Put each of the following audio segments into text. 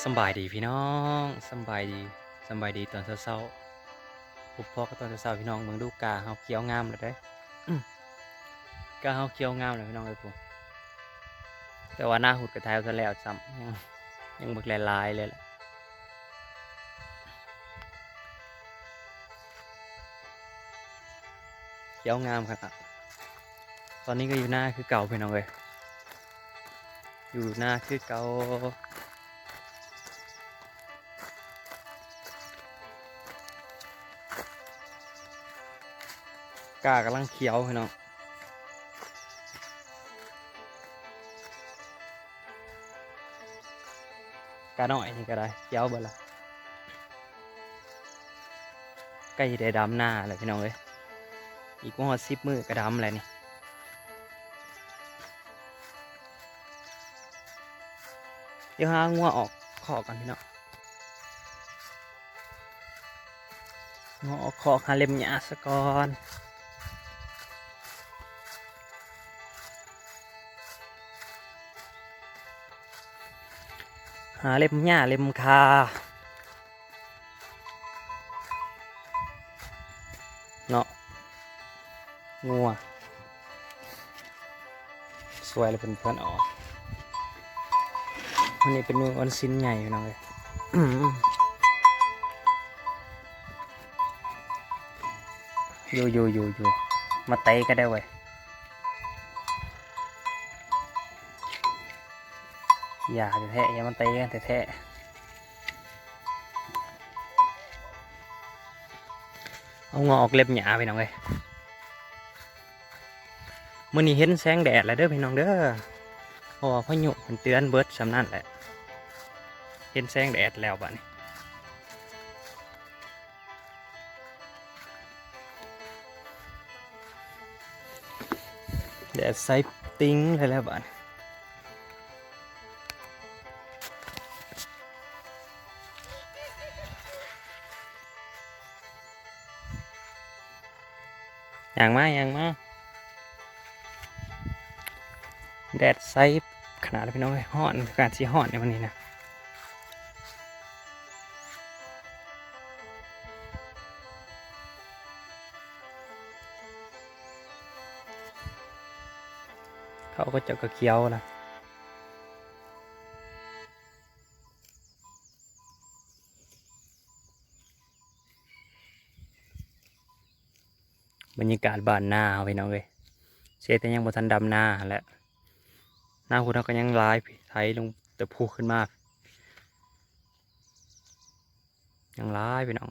สบายดีพี่น้องสบายดีสบายดีตอนเช้าๆปุ๊บพ่อก็ตอนเช้าๆพี่น้องเบิ่งดูกาเฮาเขียวงามเลยได้กาเฮาเขียวงามเลยพี่น้องเอ้ยผมแต่ว่าหน้าหุดกระทายซะแล้วซ้ำยังยังบิกลายๆเลยล่ะเขียวงามครับตอนนี้ก็อยู่หน้าคือเก่าพี่น้องเลยอยู่หน้าคือเก่า กากำลังเขียวพี่น้องกาหน่อยนี่ก็ได้เขียวเบิดละใกล้สิได้ดำหน้าเลยพี่น้องเลยอีกว่าหอดสิบมือก็ดำแล้วนี่เดี๋ยวหางัวออกขอกันพี่น้องงัวออกขอกหาเล็มหยาสะก่อน หาเล็มหญ้าเล็มคา เนาะงัว สวยเลยเพื่อนๆออกวันนี้เป็นมือวันสินใหญ่พี่น้องเลยอยู่อยู่อยู่อยู่มาเตะก็ได้เว้ย อย่าแท้ๆอย่ามันเตะกันแท้ๆเอางอออกเล็บหยาไปน้องเลยมื่อนี้เห็นแสงแดดแล้วเด้อพี่น้องเด้อเพราะว่าพายุมันเตือนเบิร์ดสำนั่นแหละ เห็นแสงแดดแล้วบ้านี้แดดใสติ้งเลยแล้วบ้านี้ อย่างมาอย่างมาแดดไซส์ขนาดพี่น้องเอ้ยห่อนการสีห่อนในวันนี้นะเขาก็จะกระเคี้ยวนะ บรรยากาศบ้านหน้าเอาพี่น้องเลยเสียแต่ยังบ่ทันดำหน้าแหละหน้าคุณเขาก็ยังลายไถลงแต่พูขึ้นมากยังลายพี่น้อง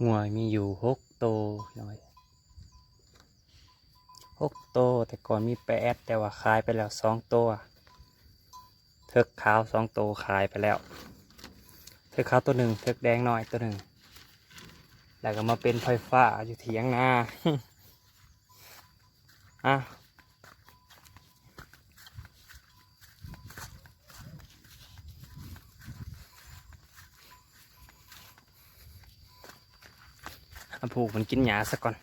หัวมีอยู่หกโตวพี่อย หกโตวแต่ก่อนมีแปดแต่ว่าขายไปแล้วสองตัวเทิกขาวสองตัวขายไปแล้วเทิกขาวตัวหนึ่งเทิกแดงหน้อยตัวหนึ่งแล้วก็มาเป็นไฟฟ้าอยู่เถียงนาอะอาผูกมันกินหญ้าซะก่อน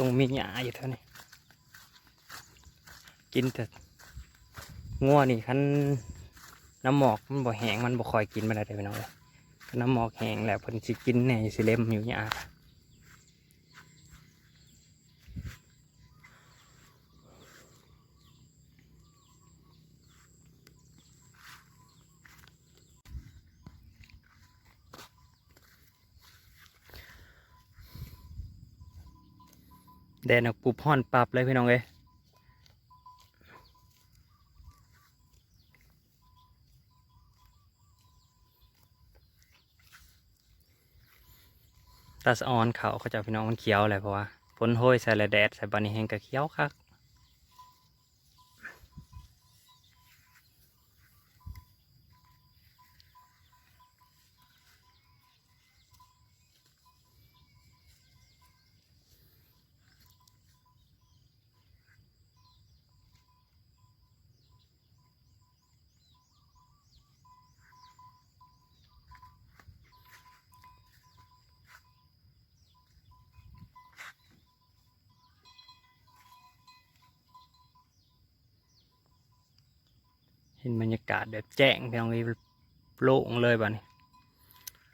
รงมีหญ้าอยู่เท่านี้กินแต่งัวนี่คันน้ำหมอกมันบ่แห้งมันบ่คอยกินมาได้เลยพี่น้องเลยน้ำหมอกแห้งแล้วเพิ่นสิกินในสิเล็มอยู่หญ้า แดนออกปุบห่อนปรับเลยพี่น้องเลยตาสออนเขาเขาจะพี่น้องมันเขียวเลยเพราะว่าฝนโหยใส่ละแดดใส่บานี้แห้งก็เขียวคัก เห็นบรรยากาศแบบแจ้งพี่น้องเอ้โล่งเลยบานี้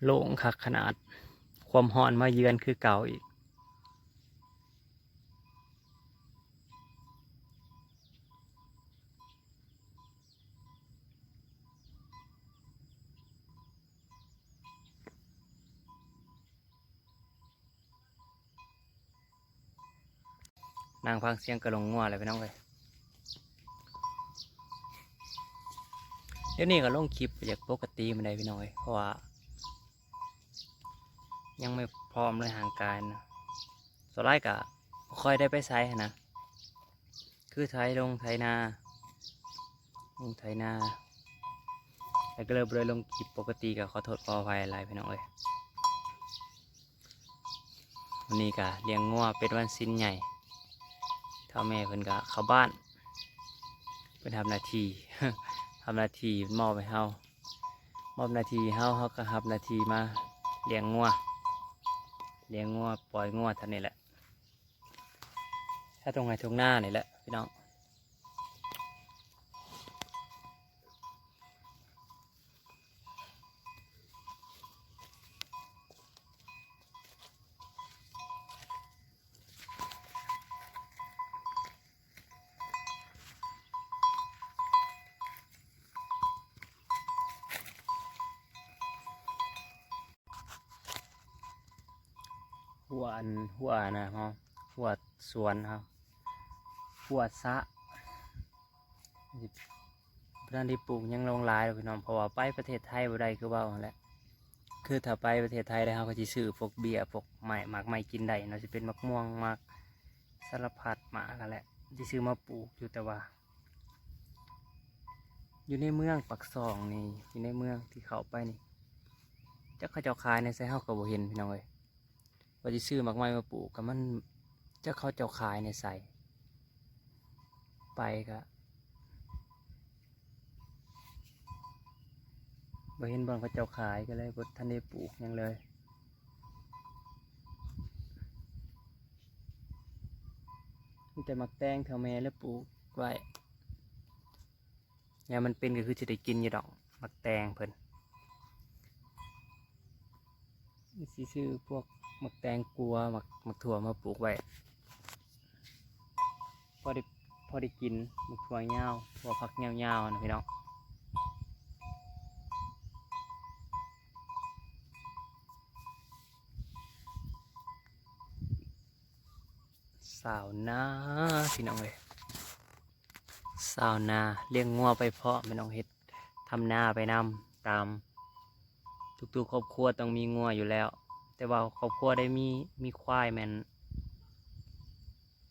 โล่งคักขนาด ความร้อนมาเยือนคือเก่าอีกนางฟังเสียงกระลงงัวเลยพี่น้องเลย เดี๋ยวนี้ก็ลงคลิปจากปกติมาได้พี่น้อย เพราะว่า ยังไม่พร้อมเลยห่างกายนะสไล่กะค่อยได้ไปไซนะ คือไทยลงไทยนา ลงไทยนาแล้วก็เลยเลยลงคลิปปกติกับขอโทษขออภัยอะไรพี่น้องเอ้ยวันนี้กะเลี้ยงงัวเป็นวันสิ้นใหญ่เท่าแม่เพิ่นก็เข้าบ้านเพิ่นทำนาที ทำนาทีมอบให้เฮามอบนาทีเฮาเฮาก็รับนาทีมาเลี้ยงงัวเลี้ยงงัวปล่อยงัวท่านนี่แหละถ้าตรงไหนตรงหน้านี่แหละพี่น้อง หัวอันหัวนะฮะหัวสวนครับหัวสะพระได้ปลูกยังลงลายเลยพี่น้องเพราะว่าไปประเทศไทยบ่ได้คือเว่าแหละคือถ้าไปประเทศไทยได้เขาก็จะซื้อพวกเบียร์พวกไม้หมากไม้กินได้เนาะจะเป็นมะม่วงหมากสารพัดหมากกันแหละที่ซื้อมาปลูกอยู่แต่ว่า อยู่ในเมืองปักซองนี่อยู่ในเมืองที่เขาไปนี่จะเขาเจ้าขายในไซเฮาก็บ่เห็นพี่น้องเอ้ย ว่าจะซื้อหมากไม้มาปลูกก็มันจะเขาเจ้าขายในใส่ไปก็บ่เห็นบอนเขาเจ้าขายก็เลยบ่ทันได้ปลูกยังเลยมีแต่หมักแตงแถวแม่แล้วปลูกไว้ยามมันเป็นก็คือจะได้กินอยู่ดอกหมักแตงเพิ่นสิซื้อพวก หมักแตงกลัวหมักหมักถั่วมาปลูกไว้พอได้พอได้กินหมักถั่วเงาถั่วผักเงาๆนะพี่น้องสาวนาพี่น้องเลยสาวนาเลี้ยงงัวไปเพาะพี่น้องเฮ็ดทำนาไปนำตามทุกๆครอบครัวต้องมีงัวอยู่แล้ว แต่ว่าครอบครัวได้มีมีควายแมน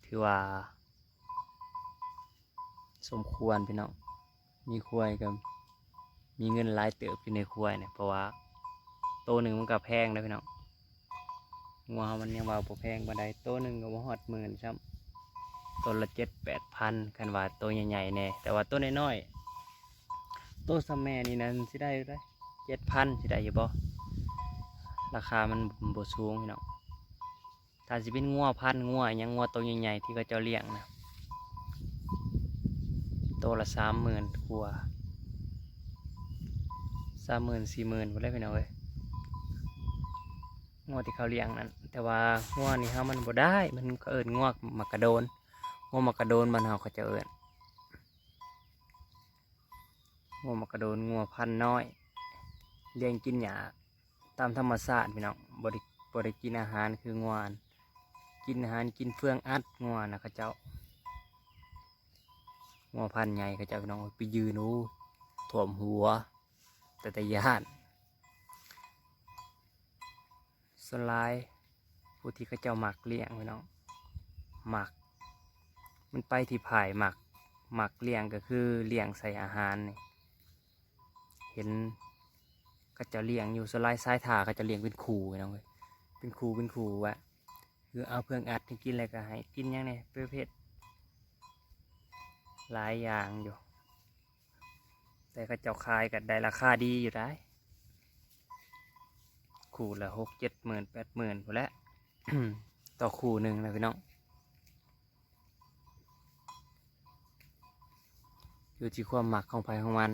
ถือว่า สมควรพี่น้องมีควายกับมีเงินหลายเติบอยู่ในควายเนี่ยเพราะว่าโตหนึ่งมันก็แพงนะพี่น้องงัวมันยังว่าบ่แพงบันไดโตหนึ่งก็บ่ฮอดหมื่นซ้ำตัวละเจ็ดแปดพันกันว่าตัวใหญ่ๆแน่แต่ว่าตัวน้อยๆตัวซัมแม่นี่นั้นสิได้ได้เจ็ดพันสิได้อยู่บ่ ราคามันบสูงพี่น้องถ้าสิเป็นงัวพันงัวยังงัวตัวใหญ่ๆที่เขาเจ้าเลี้ยงนะตัวละสามหมื่นกว่าสามหมื่นสี่หมื่นบ่ได้พี่น้องเอ้ยงัวที่เขาเลี้ยงนั้นแต่ว่างัวนี่เฮามันบ่ได้มันก็เอิ้นงัวมักกะโดนงัวมักกะโดนบ้านเฮาเขาจะเอิ้นงัวมักกะโดนงัวพันน้อยเลี้ยงกินหญ้า ตามธรรมชาติพี่น้องบริบริกินอาหารคืองวนกินอาหารกินเฟืองอัดงวนนะเขาเจ้างวพันใหญ่เขาเจ้าพี่น้องไปยืนนู้ถ่วมหัว แต่แต่ยานสลายผู้ที่เขาเจ้าหมักเลี้ยงพี่น้องหมัก มันไปที่ผายหมักหมักเลี้ยงก็คือเลี้ยงใส่อาหารนี่เห็น ก็จะเลี้ยงอยู่สไลด์ซ้ายถาก็จะเลี้ยงเป็นขู่น้องเว้ยเป็นคูเป็นคูวะคือเอาเพื่องอัดให้กินอะไรก็ให้กินยังไงประเภทหลายอย่างอยู่ แต่ก็เจ้าขายกันได้ราคาดีอยู่ได้คู่ละหกเจ็ดหมื่นแปดหมื่นพอแล้วต่อคู่หนึ่งนะพี่น้องอยู่ที่ความหมักของไผของมัน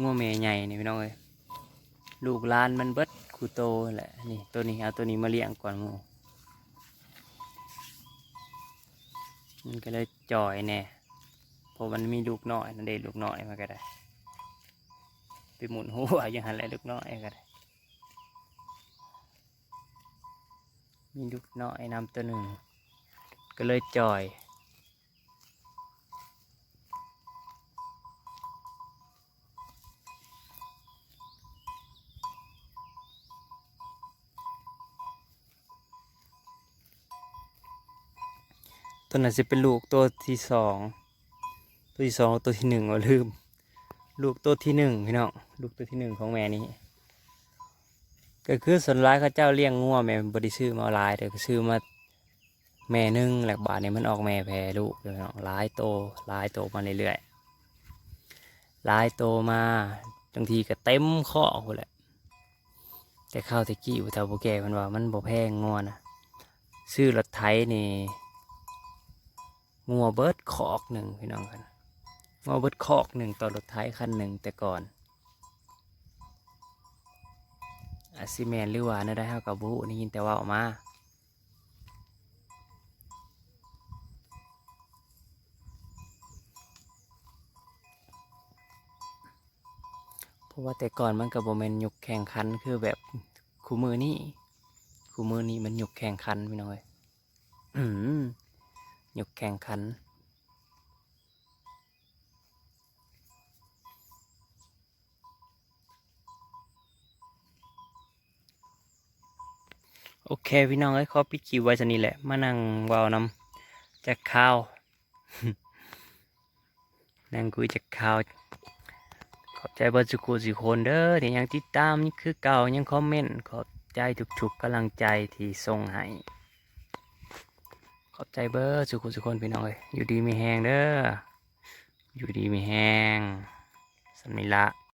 งัวเมยใหญ่นี่พี่น้องเอ้ยลูกลานมันเบิดคูโตแหละนี่ตัวนี้เอาตัวนี้มาเลี้ยงก่อนมูมันก็เลยจ่อยแน่เพราะมันมีลูกน้อยนั่นเด็ลูกน้อยมาก็ได้ไปหมุนหัวอย่างหันแหละลูกน้อยก็ได้มีลูกน้อยนำตัวหนึ่งก็เลยจ่อย ตัวนั้นจะเป็นลูกตัวที่สองตัวที่สองตัวที่หนึ่งเราลืม ลูกตัวที่หนึ่งพี่น้องลูกตัวที่หนึ่งของแม่นี้ก็คือส่วนร้ายเขาเจ้าเลี้ยงงัวแม่บไดิซื้อมาลายเดี๋ยวก็ซื้อมาแม่หนึ่งหลักบาทเนี่ยมันออกแม่แพรลูกเดี๋ยวพี่น้องลายโตลายโตมาเรื่อยๆลายโตมาบางทีก็เต็มข้อคนแหละแต่ข้าวตะกี้อุตาโบแกมันว่ามันบ่แพงงัวนะซื้อรถไถนี่ งัวเบิร์ดคอกหนึ่งพี่น้องกันงัวเบิร์ดคอกหนึ่งต่อรถไถคันหนึ่งแต่ก่อนอาซิแมนหรือว่าน่าได้เท่ากับบุนี่ยินแต่ว่าออกมาเพราะว่าแต่ก่อนมันกับโบแมนยุกแข่งขันคือแบบคู่มือนี่คู่มือนี้มันยุกแข่งขันพี่น้อยอืม ยกแข่งขัน โอเคพี่น้องเอ้ยขอปิดคลิปไว้สนี้แหละ มานั่งวาวนำจากข้าว นั่งคุยจากข้าว ขอบใจบิร์สุกุสิคนเด้อที่ยังติดตามนี่คือเก่ายังคอมเมนต์ขอบใจทุกๆกำลังใจที่ส่งให้ ขอบใจเบอร์สุขุสุคนพี่น้องเอ้ยอยู่ดีมีแหงเด้ออยู่ดีมีแหงสำนิละ